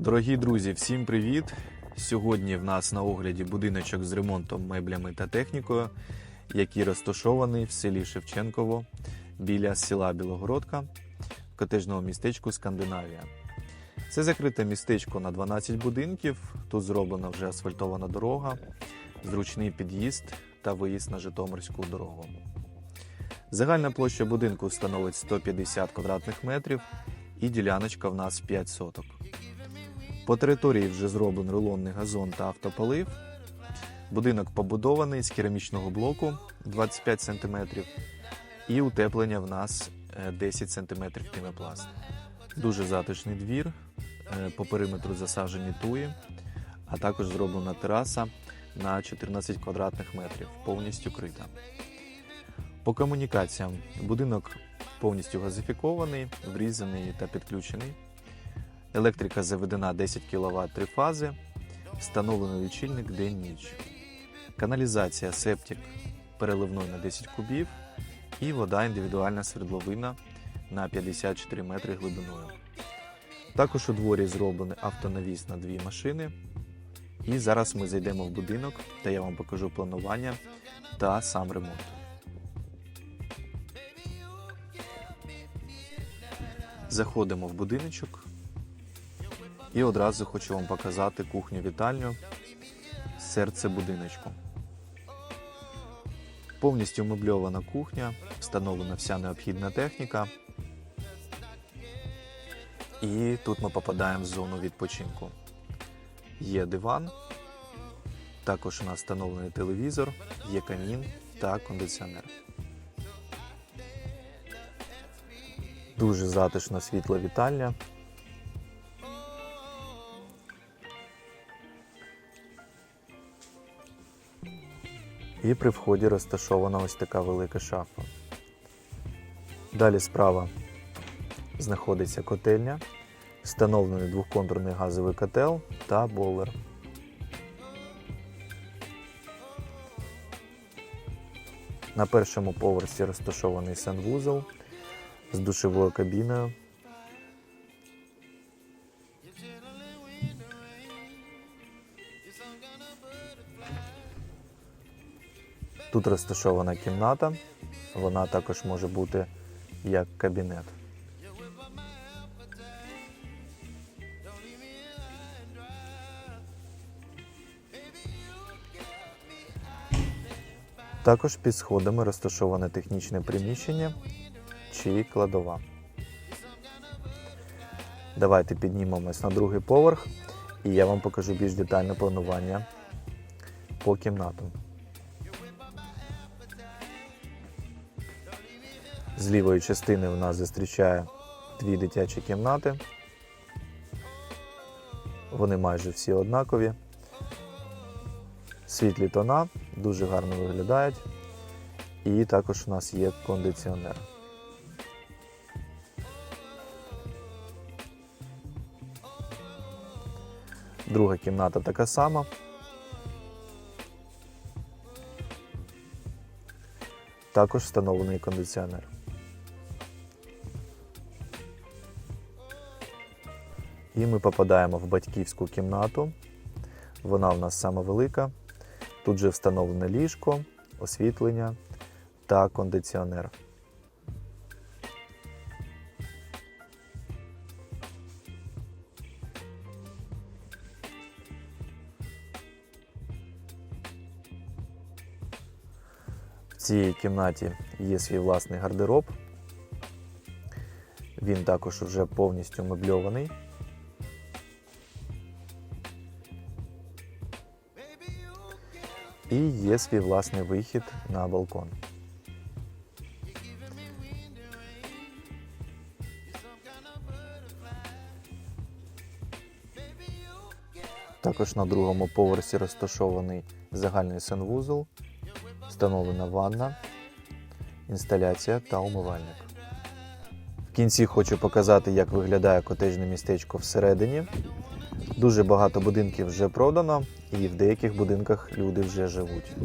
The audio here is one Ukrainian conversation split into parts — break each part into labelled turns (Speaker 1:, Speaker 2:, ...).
Speaker 1: Дорогі друзі, всім привіт! Сьогодні в нас на огляді будиночок з ремонтом, меблями та технікою, який розташований в селі Шевченково біля села Білогородка в котежному містечку Скандинавія. Це закрите містечко на 12 будинків. Тут зроблена вже асфальтована дорога, зручний під'їзд та виїзд на Житомирську дорогу. Загальна площа будинку становить 150 квадратних метрів і діляночка в нас 5 соток. По території вже зроблений рулонний газон та автополив. Будинок побудований з керамічного блоку 25 см і утеплення в нас е, 10 см пінопласт. Дуже затишний двір, е, по периметру засаджені туї, а також зроблена тераса на 14 квадратних метрів, повністю крита. По комунікаціям будинок повністю газифікований, врізаний та підключений. Електрика заведена 10 кВт три фази, встановлений лічильник день-ніч. Каналізація септик переливной на 10 кубів і вода індивідуальна свердловина на 54 метри глибиною. Також у дворі зроблений автонавіс на дві машини. І зараз ми зайдемо в будинок та я вам покажу планування та сам ремонт. Заходимо в будиночок. І одразу хочу вам показати кухню-вітальню, серце будиночку. Повністю мебльована кухня, встановлена вся необхідна техніка. І тут ми попадаємо в зону відпочинку. Є диван, також у нас встановлений телевізор, є камін та кондиціонер. Дуже затишна світла вітальня. І при вході розташована ось така велика шафа. Далі справа знаходиться котельня, встановлений двохконтурний газовий котел та бойлер. На першому поверсі розташований санвузол з душовою кабіною. Тут розташована кімната, вона також може бути як кабінет. Також під сходами розташоване технічне приміщення чи кладова. Давайте піднімемось на другий поверх і я вам покажу більш детальне планування по кімнатам. З лівої частини у нас зустрічає дві дитячі кімнати. Вони майже всі однакові. Світлі тона, дуже гарно виглядають. І також у нас є кондиціонер. Друга кімната така сама. Також встановлений кондиціонер. І ми попадаємо в батьківську кімнату. Вона у нас сама велика. Тут же встановлене ліжко, освітлення та кондиціонер. В цій кімнаті є свій власний гардероб. Він також вже повністю мебльований. І є свій власний вихід на балкон. Також на другому поверсі розташований загальний санвузол, встановлена ванна, інсталяція та умивальник. В кінці хочу показати, як виглядає котежне містечко всередині. Дуже багато будинків вже продано, і в деяких будинках люди вже живуть.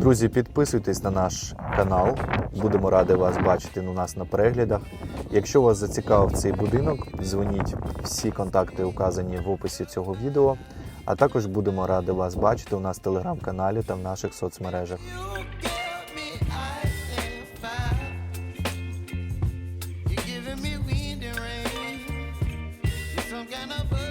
Speaker 1: Друзі, підписуйтесь на наш канал. Будемо раді вас бачити у нас на переглядах. Якщо вас зацікавив цей будинок, дзвоніть всі контакти указані в описі цього відео. А також будемо раді вас бачити у нас в телеграм-каналі та в наших соцмережах.
Speaker 2: man of